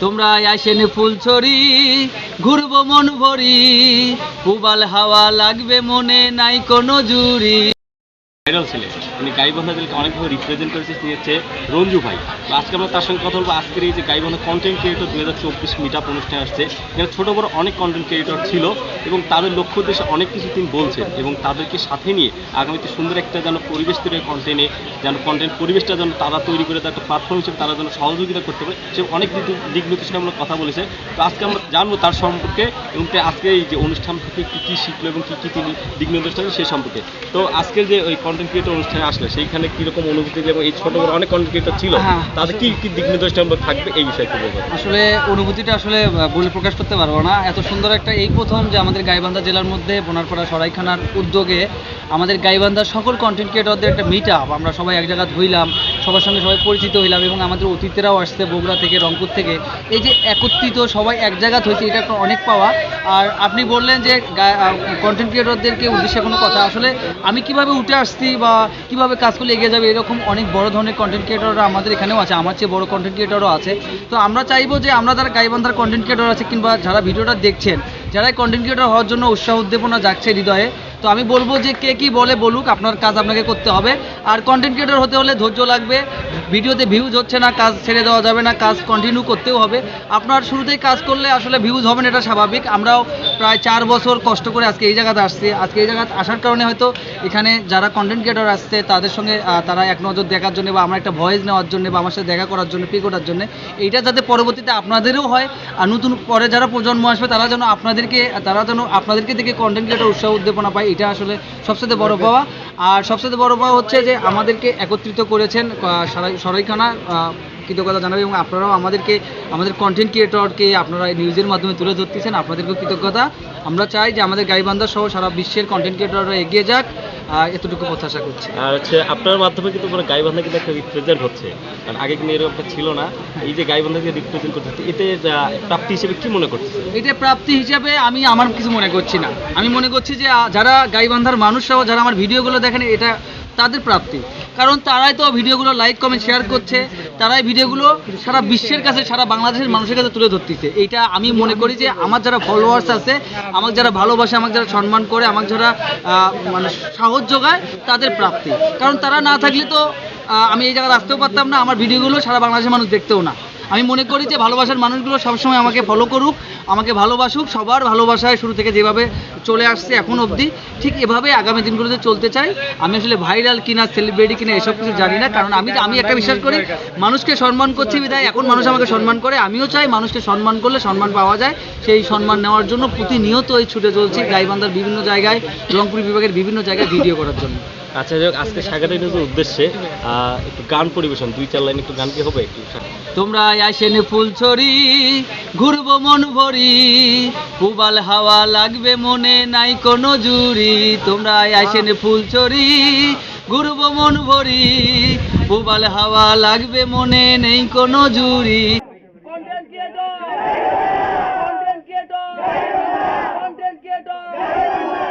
তোমরা আসেন ফুলছড়ি ঘুরবো মন ভরি কুবাল হাওয়া লাগবে মনে নাই কোনো জুরি ভাইরাল ছিলেন উনি গাইবান্ধাদেরকে অনেকভাবে রিপ্রেজেন্ট করেছে তিনি হচ্ছে রঞ্জু ভাই। তো আজকে আমরা তার সঙ্গে কথা বলব। আজকের এই যে গাইবান্ধা কন্টেন্ট ক্রিয়েটর দু হাজার চব্বিশ মিট আপ অনুষ্ঠানে আসছে, এখানে ছোটো বড় অনেক কন্টেন্ট ক্রিয়েটর ছিল এবং তাদের লক্ষ্য উদ্দেশ্যে অনেক কিছু তিনি বলছেন এবং তাদেরকে সাথে নিয়ে আগামীতে সুন্দর একটা যেন পরিবেশ তৈরি কন্টেন্টে যেন কন্টেন্ট পরিবেশটা যেন তারা তৈরি করে তার একটা প্ল্যাটফর্ম হিসেবে তারা যেন সহযোগিতা করতে পারে, সে অনেক দিক- নির্দেশনামূলক কথা বলেছে। তো আজকে আমরা জানব তার সম্পর্কে এবং আজকে এই যে অনুষ্ঠান থেকে কী কী শিখলো এবং কী কী তিনি দিক নির্দেশনা সে সম্পর্কে। তো আজকের যে ওই কন্টেন্ট ক্রিয়েটর অনুষ্ঠানে আসলে সেইখানে কীরকম অনুভূতি এবং এই ছোটো বড় অনেক কন্টেন্ট ক্রিয়েটর ছিল হ্যাঁ। তাদের কি কি দিক নির্দেশনামূলক থাকবে এই বিষয়ে আসলে অনুভূতিটা আসলে বলে প্রকাশ করতে পারব না এত সুন্দর একটা এই প্রথম যে আমাদের গাইবান্ধা জেলার মধ্যে বোনারপাড়া সরাইখানার উদ্যোগে আমাদের গাইবান্ধার সকল কন্টেন্ট ক্রিয়েটরদের একটা মিট আপ আমরা সবাই এক জায়গায় হইলাম সবার সঙ্গে সবাই পরিচিত হইলাম এবং আমাদের অতিথিরাও আসছে বগুড়া থেকে, রংপুর থেকে। এই যে একত্রিত সবাই এক জায়গায় হয়েছে এটা একটা অনেক পাওয়া। আর আপনি বললেন যে কন্টেন্ট ক্রিয়েটরদেরকে উদ্দেশ্যে কোনো কথা। আসলে আমি কীভাবে উঠে আসছি বা কীভাবে কাজ করলে এগিয়ে যাবে, এরকম অনেক বড় ধরনের কন্টেন্ট ক্রিয়েটররা আমাদের এখানেও আছে। আমার চেয়ে বড় কন্টেন্ট ক্রিয়েটরও আছে। তো আমরা চাইব যে আমরা যারা গাইবান্ধার কন্টেন্ট ক্রিয়েটর আছে কিংবা যারা ভিডিওটা দেখছেন যারা কন্টেন্ট ক্রিয়েটর হওয়ার জন্য উৎসাহ, উদ্দীপনা যাচ্ছে হৃদয়ে, তো আমি বলব যে কে কি বলে বলুক, আপনার কাজ আপনাকে করতে হবে। আর কন্টেন্ট ক্রিয়েটর হতে হলে ধৈর্য লাগবে। ভিডিওতে ভিউজ হচ্ছে না কাজ ছেড়ে দেওয়া যাবে না কাজ কন্টিনিউ করতেও হবে। আপনার শুরুতেই কাজ করলে আসলে ভিউজ হবে না এটা স্বাভাবিক। আমরাও প্রায় চার বছর কষ্ট করে আজকে এই জায়গাতে আসছি। আজকে এই জায়গাতে আসার কারণে হয়তো এখানে যারা কন্টেন্ট ক্রিয়েটর আসছে তাদের সঙ্গে তারা এক নজর দেখার জন্য বা আমার একটা ভয়েস নেওয়ার জন্য বা আমার সাথে দেখা করার জন্য পে করার জন্য এইটা যাতে পরবর্তীতে আপনাদেরও হয়। আর নতুন পরে যারা প্রজন্ম আসবে তারা যেন আপনাদেরকে তারা যেন আপনাদেরকে দেখে কন্টেন্ট ক্রিয়েটর উৎসাহ উদ্দীপনা পায় এটা আসলে সবচেয়ে বড় পাওয়া। আর সবচেয়ে বড় পাওয়া হচ্ছে যে আমাদেরকে একত্রিত করেছেন সরাইখানা কৃতজ্ঞতা জানাবে এবং আপনারাও আমাদেরকে আমাদের কন্টেন্ট ক্রিয়েটরকে আপনারা নিউজের মাধ্যমে তুলে ধরতেছেন আপনাদেরকেও কৃতজ্ঞতা। আমরা চাই যে আমাদের গাইবান্ধা সহ সারা বিশ্বের কন্টেন্ট ক্রিয়েটররা এগিয়ে যাক এতটুকু প্রত্যাশা করছি। আর হচ্ছে আপনার মাধ্যমে কিন্তু পুরো গাইবান্ধা কিন্তু একটা রিপ্রেজেন্ট হচ্ছে। কারণ আগে কিন্তু এরকম একটা ছিল না। এই যে গাইবান্ধাকে রিপ্রেজেন্ট করতে এতে প্রাপ্তি হিসেবে কি মনে করছে এটা প্রাপ্তি হিসাবে আমি আমার কিছু মনে করছি না। আমি মনে করছি যে যারা গাইবান্ধার মানুষরাও যারা আমার ভিডিওগুলো দেখেন এটা তাদের প্রাপ্তি। কারণ তারাই তো ভিডিওগুলো লাইক কমেন্ট শেয়ার করছে, তারাই ভিডিওগুলো সারা বিশ্বের কাছে, সারা বাংলাদেশের মানুষের কাছে তুলে ধরতেছে। এইটা আমি মনে করি যে আমার যারা ফলোয়ার্স আছে, আমাকে যারা ভালোবাসে, আমাকে যারা সম্মান করে, আমাকে যারা মানে সাহস যোগায়, তাদের প্রাপ্তি। কারণ তারা না থাকলে তো আমি এই জায়গায় আসতেও পারতাম না, আমার ভিডিওগুলো সারা বাংলাদেশের মানুষ দেখতেও না। আমি মনে করি যে ভালোবাসার মানুষগুলো সবসময় আমাকে ফলো করুক, আমাকে ভালোবাসুক, সবার ভালোবাসায় শুরু থেকে যেভাবে চলে আসছে এখন অবধি, ঠিক এভাবে আগামী দিনগুলোতে চলতে চাই। আমি আসলে ভাইরাল কিনা সেলিব্রিটি কিনা, এসব কিছু জানি না, কারণ আমি আমি একটা বিশ্বাস করি, মানুষকে সম্মান করছি বিদায় এখন মানুষ আমাকে সম্মান করে, আমিও চাই মানুষকে সম্মান করলে সম্মান পাওয়া যায়। সেই সম্মান নেওয়ার জন্য প্রতিনিয়ত এই ছুটে চলছি, গাইবান্ধার বিভিন্ন জায়গায়, রংপুর বিভাগের বিভিন্ন জায়গায় ভিডিও করার জন্য। আচ্ছা যাই আজকে সাগাটা নিউজের উদ্দেশ্যে। একটু গান পরিবেশন, দুই চার লাইন একটু গান কি হবে? একটু তোমরা আসেন ফুলছড়ি ঘুরবো মন ভরি। পুবাল হাওয়া লাগবে মনে নাই কোনো জুরি তোমরা আসেন ফুলছড়ি ঘুরবো মন ভরি। পুবাল হাওয়া লাগবে মনে নেই কোনো জুরি